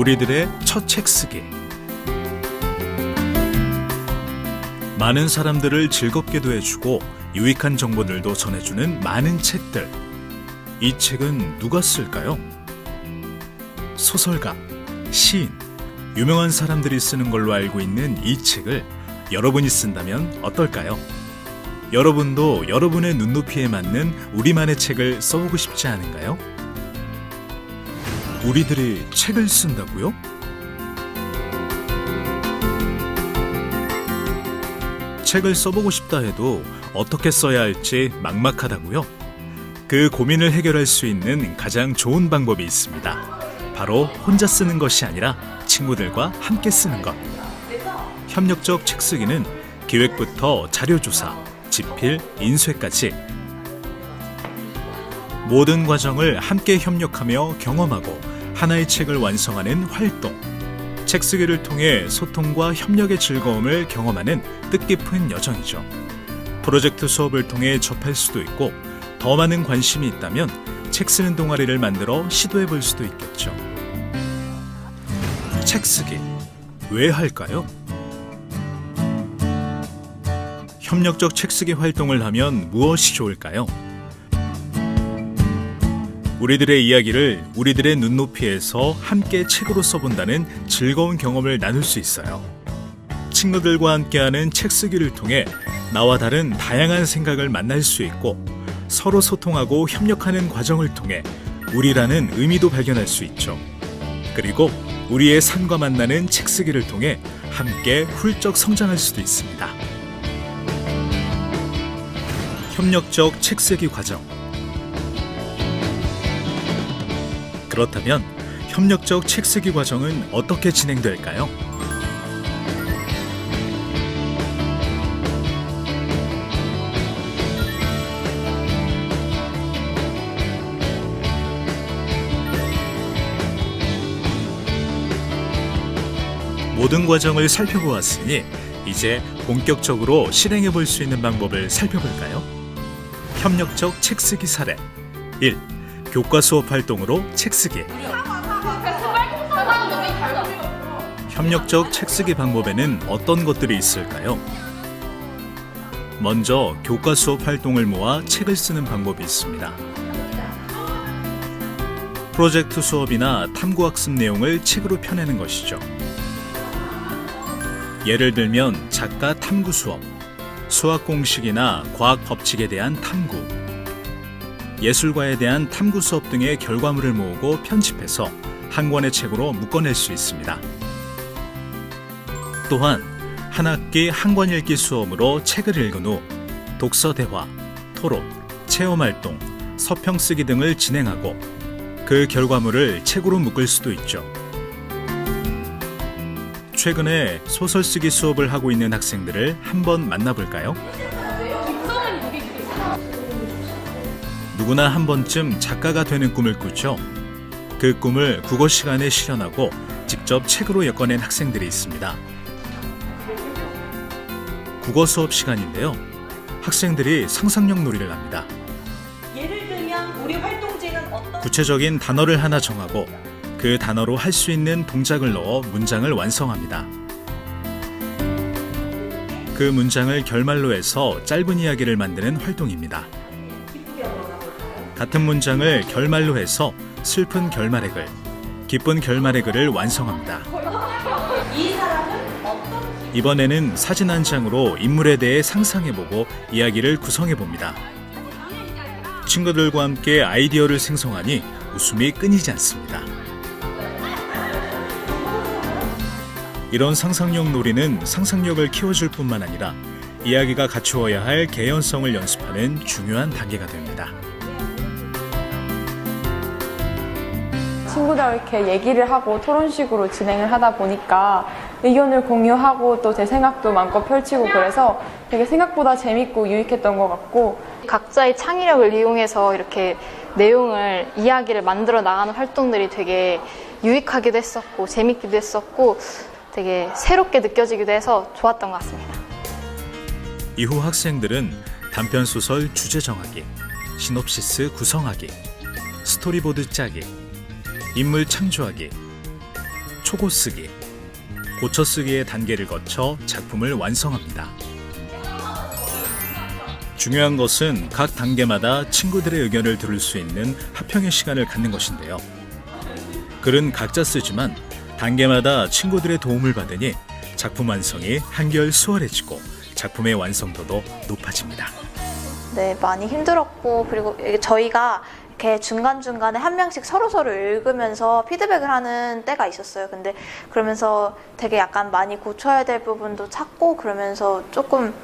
우리들의 첫 책 쓰기. 많은 사람들을 즐겁게도 해주고 유익한 정보들도 전해주는 많은 책들. 이 책은 누가 쓸까요? 소설가, 시인, 유명한 사람들이 쓰는 걸로 알고 있는 이 책을 여러분이 쓴다면 어떨까요? 여러분도 여러분의 눈높이에 맞는 우리만의 책을 써보고 싶지 않은가요? 우리들이 책을 쓴다고요? 책을 써보고 싶다 해도 어떻게 써야 할지 막막하다고요? 그 고민을 해결할 수 있는 가장 좋은 방법이 있습니다. 바로 혼자 쓰는 것이 아니라 친구들과 함께 쓰는 것. 협력적 책 쓰기는 기획부터 자료 조사, 집필, 인쇄까지 모든 과정을 함께 협력하며 경험하고 하나의 책을 완성하는 활동. 책 쓰기를 통해 소통과 협력의 즐거움을 경험하는 뜻깊은 여정이죠. 프로젝트 수업을 통해 접할 수도 있고 더 많은 관심이 있다면 책 쓰는 동아리를 만들어 시도해 볼 수도 있겠죠. 책 쓰기 왜 할까요? 협력적 책 쓰기 활동을 하면 무엇이 좋을까요? 우리들의 이야기를 우리들의 눈높이에서 함께 책으로 써본다는 즐거운 경험을 나눌 수 있어요. 친구들과 함께하는 책 쓰기를 통해 나와 다른 다양한 생각을 만날 수 있고 서로 소통하고 협력하는 과정을 통해 우리라는 의미도 발견할 수 있죠. 그리고 우리의 삶과 만나는 책 쓰기를 통해 함께 훌쩍 성장할 수도 있습니다. 협력적 책 쓰기 과정. 그렇다면 협력적 책 쓰기 과정은 어떻게 진행될까요? 모든 과정을 살펴보았으니 이제 본격적으로 실행해 볼 수 있는 방법을 살펴볼까요? 협력적 책 쓰기 사례 1. 교과 수업 활동으로 책 쓰기 협력적 책 쓰기 방법에는 어떤 것들이 있을까요? 먼저 교과 수업 활동을 모아 책을 쓰는 방법이 있습니다. 프로젝트 수업이나 탐구 학습 내용을 책으로 펴내는 것이죠. 예를 들면 작가 탐구 수업, 수학 공식이나 과학 법칙에 대한 탐구, 예술과에 대한 탐구 수업 등의 결과물을 모으고 편집해서 한 권의 책으로 묶어낼 수 있습니다. 또한 한 학기 한 권 읽기 수업으로 책을 읽은 후 독서 대화, 토론, 체험 활동, 서평 쓰기 등을 진행하고 그 결과물을 책으로 묶을 수도 있죠. 최근에 소설 쓰기 수업을 하고 있는 학생들을 한번 만나볼까요? 누구나 한 번쯤 작가가 되는 꿈을 꾸죠. 그 꿈을 국어 시간에 실현하고 직접 책으로 엮어낸 학생들이 있습니다. 국어 수업 시간인데요. 학생들이 상상력 놀이를 합니다. 예를 들면 우리 활동지는 어떤 구체적인 단어를 하나 정하고 그 단어로 할 수 있는 동작을 넣어 문장을 완성합니다. 그 문장을 결말로 해서 짧은 이야기를 만드는 활동입니다. 같은 문장을 결말로 해서 슬픈 결말의 글, 기쁜 결말의 글을 완성합니다. 이 이번에는 사진 한 장으로 인물에 대해 상상해보고 이야기를 구성해봅니다. 친구들과 함께 아이디어를 생성하니 웃음이 끊이지 않습니다. 이런 상상력 놀이는 상상력을 키워줄 뿐만 아니라 이야기가 갖추어야 할 개연성을 연습하는 중요한 단계가 됩니다. 친구들과 이렇게 얘기를 하고 토론식으로 진행을 하다 보니까 의견을 공유하고 또 제 생각도 마음껏 펼치고 그래서 되게 생각보다 재밌고 유익했던 것 같고 각자의 창의력을 이용해서 이렇게 내용을 이야기를 만들어 나가는 활동들이 되게 유익하기도 했었고 재밌기도 했었고 되게 새롭게 느껴지기도 해서 좋았던 것 같습니다. 이후 학생들은 단편 소설 주제 정하기, 시놉시스 구성하기, 스토리보드 짜기, 인물 창조하기, 초고 쓰기, 고쳐 쓰기의 단계를 거쳐 작품을 완성합니다. 중요한 것은 각 단계마다 친구들의 의견을 들을 수 있는 합평의 시간을 갖는 것인데요. 글은 각자 쓰지만 단계마다 친구들의 도움을 받으니 작품 완성이 한결 수월해지고 작품의 완성도도 높아집니다. 네, 많이 힘들었고 그리고 저희가 이렇게 중간중간에 한 명씩 서로서로 읽으면서 피드백을 하는 때가 있었어요. 근데 그러면서 되게 약간 많이 고쳐야 될 부분도 찾고 그러면서 조금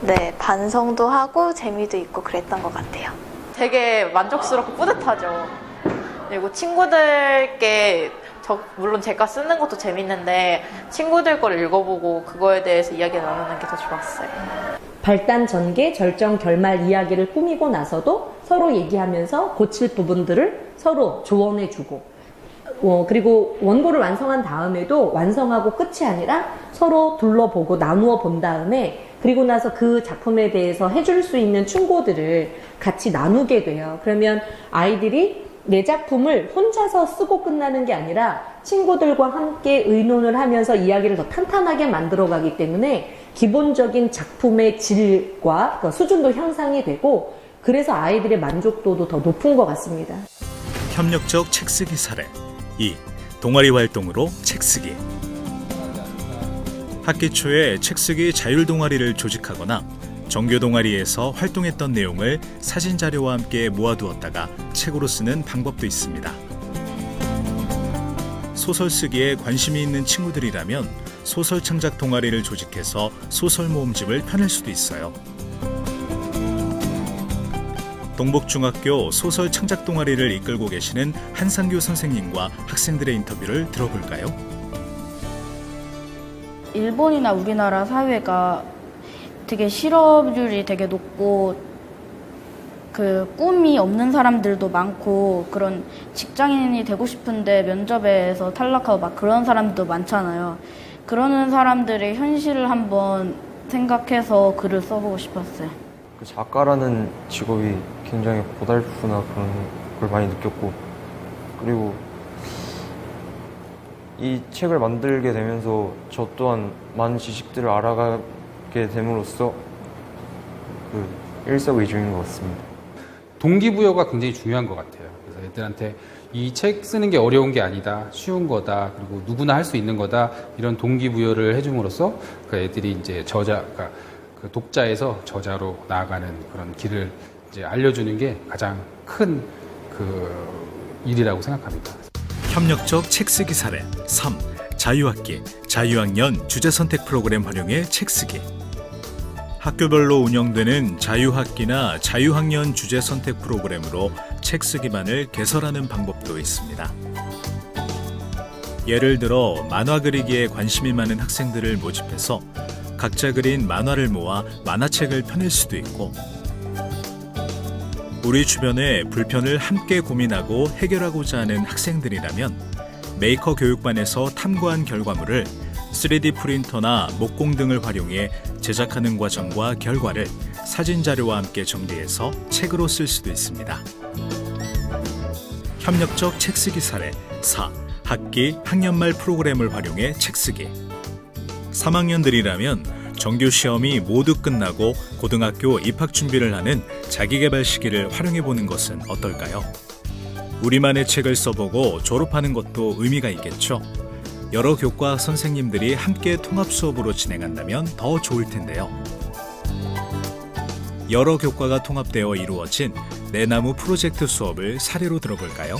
네, 반성도 하고 재미도 있고 그랬던 것 같아요. 되게 만족스럽고 뿌듯하죠. 그리고 친구들께 저 물론 제가 쓰는 것도 재밌는데 친구들 걸 읽어보고 그거에 대해서 이야기 나누는 게 더 좋았어요. 발단 전개, 절정, 결말 이야기를 꾸미고 나서도 서로 얘기하면서 고칠 부분들을 서로 조언해주고, 어, 그리고 원고를 완성한 다음에도 완성하고 끝이 아니라 서로 둘러보고 나누어 본 다음에 그리고 나서 그 작품에 대해서 해줄 수 있는 충고들을 같이 나누게 돼요. 그러면 아이들이 내 작품을 혼자서 쓰고 끝나는 게 아니라 친구들과 함께 의논을 하면서 이야기를 더 탄탄하게 만들어 가기 때문에 기본적인 작품의 질과 그 수준도 향상이 되고 그래서 아이들의 만족도도 더 높은 것 같습니다. 협력적 책쓰기 사례 2. 동아리 활동으로 책쓰기 학기 초에 책쓰기 자율 동아리를 조직하거나 정규 동아리에서 활동했던 내용을 사진 자료와 함께 모아두었다가 책으로 쓰는 방법도 있습니다. 소설 쓰기에 관심이 있는 친구들이라면 소설 창작 동아리를 조직해서 소설 모음집을 펴낼 수도 있어요. 동복중학교 소설 창작 동아리를 이끌고 계시는 한상규 선생님과 학생들의 인터뷰를 들어볼까요? 일본이나 우리나라 사회가 되게 실업률이 되게 높고 그 꿈이 없는 사람들도 많고 그런 직장인이 되고 싶은데 면접에서 탈락하고 막 그런 사람도 많잖아요. 그러는 사람들의 현실을 한번 생각해서 글을 써보고 싶었어요. 그 작가라는 직업이 굉장히 고달프나 그런 걸 많이 느꼈고 그리고 이 책을 만들게 되면서 저 또한 많은 지식들을 알아가게 됨으로써 그 일석이조인 것 같습니다. 동기부여가 굉장히 중요한 것 같아요. 그래서 애들한테 이 책 쓰는 게 어려운 게 아니다, 쉬운 거다, 그리고 누구나 할 수 있는 거다 이런 동기부여를 해줌으로써 그 애들이 이제 저자, 그러니까 그 독자에서 저자로 나아가는 그런 길을 이제 알려주는 게 가장 큰 그 일이라고 생각합니다. 협력적 책 쓰기 사례 3. 자유학기, 자유학년 주제 선택 프로그램 활용의 책 쓰기 학교별로 운영되는 자유학기나 자유학년 주제 선택 프로그램으로 책 쓰기반을 개설하는 방법도 있습니다. 예를 들어 만화 그리기에 관심이 많은 학생들을 모집해서 각자 그린 만화를 모아 만화책을 펴낼 수도 있고 우리 주변의 불편을 함께 고민하고 해결하고자 하는 학생들이라면 메이커 교육반에서 탐구한 결과물을 3D 프린터나 목공 등을 활용해 제작하는 과정과 결과를 사진 자료와 함께 정리해서 책으로 쓸 수도 있습니다. 협력적 책쓰기 사례 4. 학기 학년 말 프로그램을 활용해 책쓰기 3학년들이라면 정규 시험이 모두 끝나고 고등학교 입학 준비를 하는 자기개발 시기를 활용해 보는 것은 어떨까요? 우리만의 책을 써보고 졸업하는 것도 의미가 있겠죠. 여러 교과 선생님들이 함께 통합 수업으로 진행한다면 더 좋을 텐데요. 여러 교과가 통합되어 이루어진 내나무 프로젝트 수업을 사례로 들어볼까요?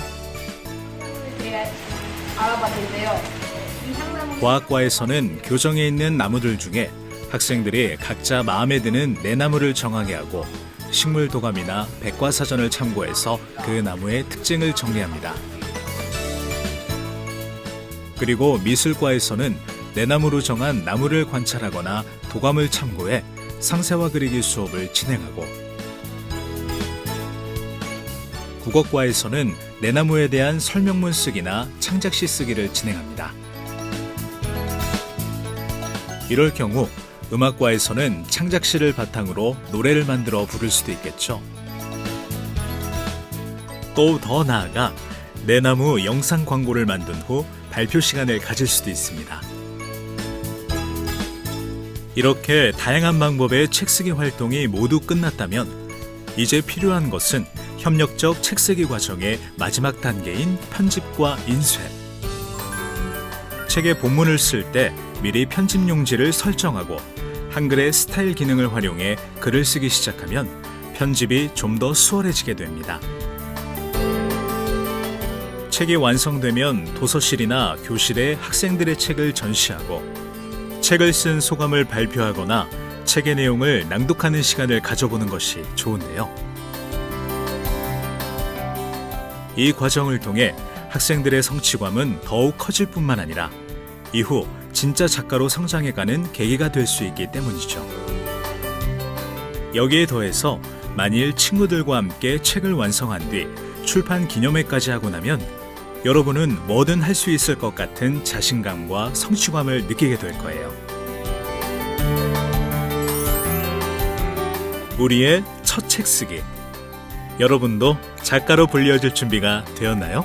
과학과에서는 교정에 있는 나무들 중에 학생들이 각자 마음에 드는 내나무를 정하게 하고 식물 도감이나 백과사전을 참고해서 그 나무의 특징을 정리합니다. 그리고 미술과에서는 내나무로 정한 나무를 관찰하거나 도감을 참고해 상세화 그리기 수업을 진행하고 국어과에서는 내나무에 대한 설명문 쓰기나 창작시 쓰기를 진행합니다. 이럴 경우 음악과에서는 창작시를 바탕으로 노래를 만들어 부를 수도 있겠죠. 또 더 나아가 내나무 영상 광고를 만든 후 발표 시간을 가질 수도 있습니다. 이렇게 다양한 방법의 책쓰기 활동이 모두 끝났다면 이제 필요한 것은 협력적 책쓰기 과정의 마지막 단계인 편집과 인쇄. 책의 본문을 쓸 때 미리 편집 용지를 설정하고 한글의 스타일 기능을 활용해 글을 쓰기 시작하면 편집이 좀 더 수월해지게 됩니다. 책이 완성되면 도서실이나 교실에 학생들의 책을 전시하고 책을 쓴 소감을 발표하거나 책의 내용을 낭독하는 시간을 가져보는 것이 좋은데요. 이 과정을 통해 학생들의 성취감은 더욱 커질 뿐만 아니라 이후 진짜 작가로 성장해가는 계기가 될 수 있기 때문이죠. 여기에 더해서 만일 친구들과 함께 책을 완성한 뒤 출판 기념회까지 하고 나면 여러분은 뭐든 할 수 있을 것 같은 자신감과 성취감을 느끼게 될 거예요. 우리의 첫 책 쓰기. 여러분도 작가로 불려질 준비가 되었나요?